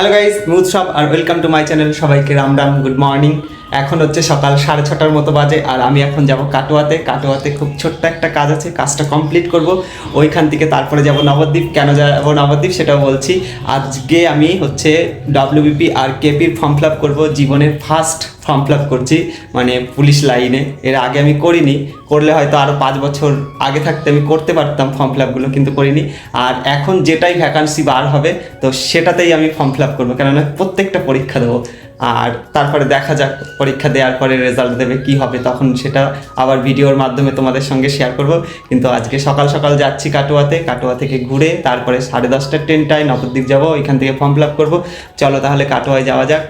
Hello guys মুৎসব আর welcome to my channel সবাইকে রাম রাম গুড মর্নিং এখন হচ্ছে সকাল সাড়ে ছটার মতো বাজে আর আমি এখন যাব কাটোয়াতে। কাটোয়াতে খুব ছোট্ট একটা কাজ আছে, কাজটা কমপ্লিট করব। ওইখান থেকে তারপরে যাব নবদ্বীপ। কেন যাব নবদ্বীপ সেটাও বলছি। আজকে আমি হচ্ছে ডাব্লিউবিপি আর কেপির ফর্ম ফিল আপ করব, জীবনের ফার্স্ট ফর্ম ফিল আপ করছি মানে পুলিশ লাইনে। এর আগে আমি করিনি, করলে হয়তো আরও পাঁচ বছর আগে থাকতে আমি করতে পারতাম ফর্ম ফিল আপগুলো কিন্তু করিনি। আর এখন যেটাই ভ্যাকান্সি বার হবে, তো সেটাতেই আমি ফর্ম ফিল আপ করব। কেননা প্রত্যেকটা পরীক্ষা দেবো। আর তারপরে দেখা যাক, পরীক্ষা দেওয়ার পরে রেজাল্ট দেবে, কি হবে, তখন সেটা আবার ভিডিওর মাধ্যমে তোমাদের সঙ্গে শেয়ার করব। কিন্তু আজকে সকাল সকাল যাচ্ছি কাটোয়াতে, কাটোয়া থেকে ঘুরে তারপরে সাড়ে দশটার ট্রেনটায় নবদ্বীপ যাব, ওইখান থেকে ফর্ম ফিল আপ করব। চলো তাহলে কাটোয়ায় যাওয়া যাক।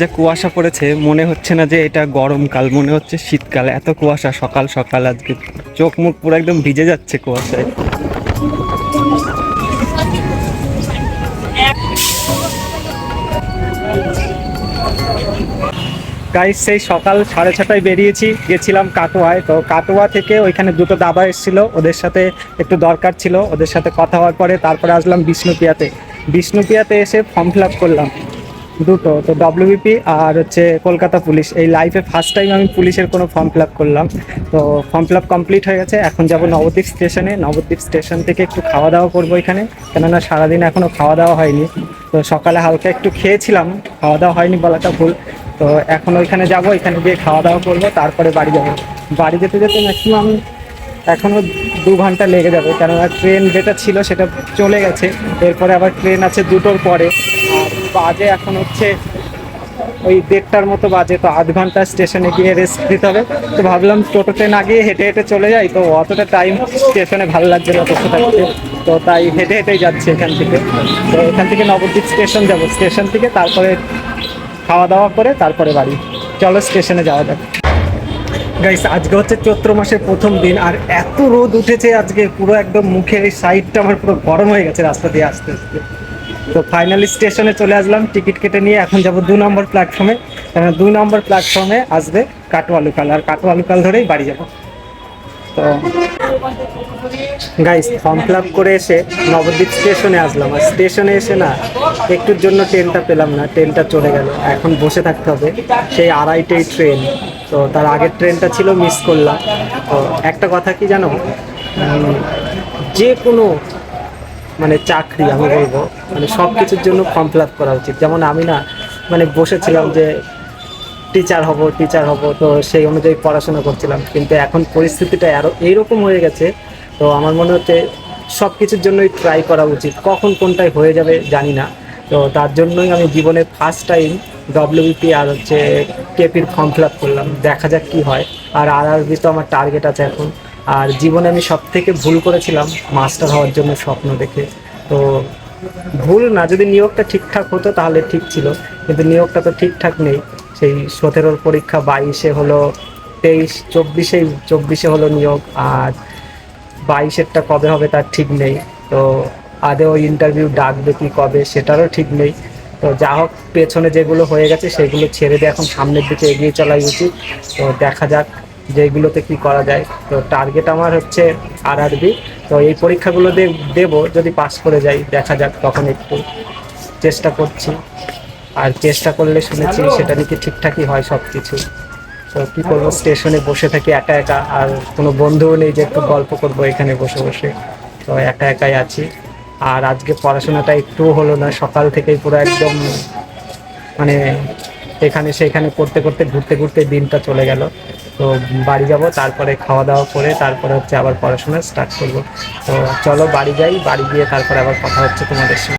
যে কুয়াশা পড়েছে, মনে হচ্ছে না যে এটা গরমকাল, মনে হচ্ছে শীতকাল, এত কুয়াশা সকাল সকাল আজকে। চোখ মুখ পুরো একদম ভিজে যাচ্ছে কুয়াশায়। গাইস সেই সকাল সাড়ে ছটায় বেরিয়েছি, গেছিলাম কাটোয়ায়। তো কাটোয়া থেকে ওইখানে দুটো দাদা এসেছিল, ওদের সাথে একটু দরকার ছিল, ওদের সাথে কথা হওয়ার পরে তারপরে আসলাম বিষ্ণুপিয়াতে। বিষ্ণুপিয়াতে এসে ফর্ম ফিল করলাম দুটো, তো ডব্লিউবিপি আর হচ্ছে কলকাতা পুলিশ। এই লাইফে ফার্স্ট টাইম আমি পুলিশের কোনো ফর্ম ফিল করলাম। তো ফর্ম ফিল কমপ্লিট হয়ে গেছে, এখন যাব নবদ্বীপ স্টেশনে নবদ্বীপ স্টেশন থেকে একটু খাওয়া দাওয়া করব এখানে। কেননা সারাদিন এখনও খাওয়া দাওয়া হয়নি। তো সকালে হালকা একটু খেয়েছিলাম, খাওয়া দাওয়া হয়নি বলাটা ভুল। তো এখন ওইখানে যাব, এখানে গিয়ে খাওয়া দাওয়া করব, তারপরে বাড়ি যাব। বাড়ি যেতে যেতে ম্যাক্সিমাম এখনও দু ঘণ্টা লেগে যাবে, কেননা ট্রেন যেটা ছিল সেটা চলে গেছে। এরপরে আবার ট্রেন আছে দুটোর পরে। বাজে এখন হচ্ছে ওই দেড়টার মতো বাজে, তো আধ ঘণ্টা স্টেশনে গিয়ে রেস্ট দিতে হবে। তো ভাবলাম টোটোতে না গিয়ে হেঁটে হেঁটে চলে যাই, তো অতটা টাইম স্টেশনে ভালো লাগছে না বসে থাকতে তো তাই হেঁটে হেঁটেই যাচ্ছি এখান থেকে। তো এখান থেকে নবদ্বীপ স্টেশন যাব। স্টেশন থেকে তারপরে খাওয়া দাওয়া করে তারপরে বাড়ি। চলো স্টেশনে যাওয়া যাক। গাইস আজকে হচ্ছে চৈত্র মাসের প্রথম দিন আর এত রোদ উঠেছে আজকে। পুরো একদম মুখের এই সাইডটা আমার পুরো গরম হয়ে গেছে রাস্তা দিয়ে আসতে আসতে। তো ফাইনালি স্টেশনে চলে আসলাম। টিকিট কেটে নিয়ে এখন যাব দু নম্বর প্ল্যাটফর্মে দুই নম্বর প্ল্যাটফর্মে আসবে কাটোয়ালুকাল। আর কাটোয়ালুকাল ধরেই বাড়ি যাব। তো গাইস ফর্ম ফিল আপ করে এসে নবদ্বীপ স্টেশনে আসলাম। আর স্টেশনে এসে না, একটুর জন্য ট্রেনটা পেলাম না ট্রেনটা চলে গেল। এখন বসে থাকতে হবে। সেই আড়াইটেই ট্রেন তো তার আগের ট্রেনটা ছিল মিস করলাম। তো একটা কথা কি জানো? যে কোনো মানে চাকরি, আমি বলব মানে সব কিছুর জন্য ফর্ম ফিল আপ করা উচিত। যেমন আমি না মানে বসেছিলাম যে টিচার হব টিচার হব, তো সেই অনুযায়ী পড়াশোনা করছিলাম। কিন্তু এখন পরিস্থিতিটা আরও এইরকম হয়ে গেছে, তো আমার মনে হচ্ছে সব কিছুর জন্যই ট্রাই করা উচিত। কখন কোনটাই হয়ে যাবে জানি না, তো তার জন্যই আমি জীবনে ফার্স্ট টাইম ডব্লিউপি আর হচ্ছে কেপির ফর্ম ফিল আপ করলাম। দেখা যাক কি হয়। আর আর আরবি তো আমার টার্গেট আছে এখন। আর জীবনে আমি সব থেকে ভুল করেছিলাম মাস্টার হওয়ার জন্য স্বপ্ন দেখে। তো ভুল না, যদি নিয়োগটা ঠিকঠাক হতো তাহলে ঠিক ছিল, কিন্তু নিয়োগটা তো ঠিকঠাক নেই। সেই সতেরোর পরীক্ষা বাইশে হলো তেইশ, চব্বিশে চব্বিশে হলো নিয়োগ আর বাইশেরটা কবে হবে তার ঠিক নেই। তো আদেও ইন্টারভিউ ডাকবে কি কবে সেটারও ঠিক নেই। তো যা হোক, পেছনে যেগুলো হয়ে গেছে সেগুলো ছেড়ে দিয়ে এখন সামনের দিকে এগিয়ে চলাই উচিত। তো দেখা যাক যেগুলোতে কি করা যায়। তো টার্গেট আমার হচ্ছে আর আরবি তো এই পরীক্ষাগুলো দেবো, যদি পাস করে যাই, দেখা যাক, তখন একটু চেষ্টা করছি। আর চেষ্টা করলে শুনেছি সেটা নাকি ঠিকঠাকই হয় সব কিছু তো কী করব স্টেশনে বসে থাকি একা একা আর কোনো বন্ধুও নেই যে একটু গল্প করব এখানে বসে বসে। তো একা একাই আছি। আর আজকে পড়াশোনাটা একটুও হলো না সকাল থেকেই পুরো একদম মানে এখানে সেখানে করতে করতে ঘুরতে ঘুরতে দিনটা চলে গেল। তো বাড়ি যাব তারপরে খাওয়া দাওয়া করে তারপরে হচ্ছে আবার পড়াশোনা স্টার্ট করব। তো চলো বাড়ি যাই বাড়ি গিয়ে তারপরে আবার কথা হচ্ছে তোমাদের সঙ্গে।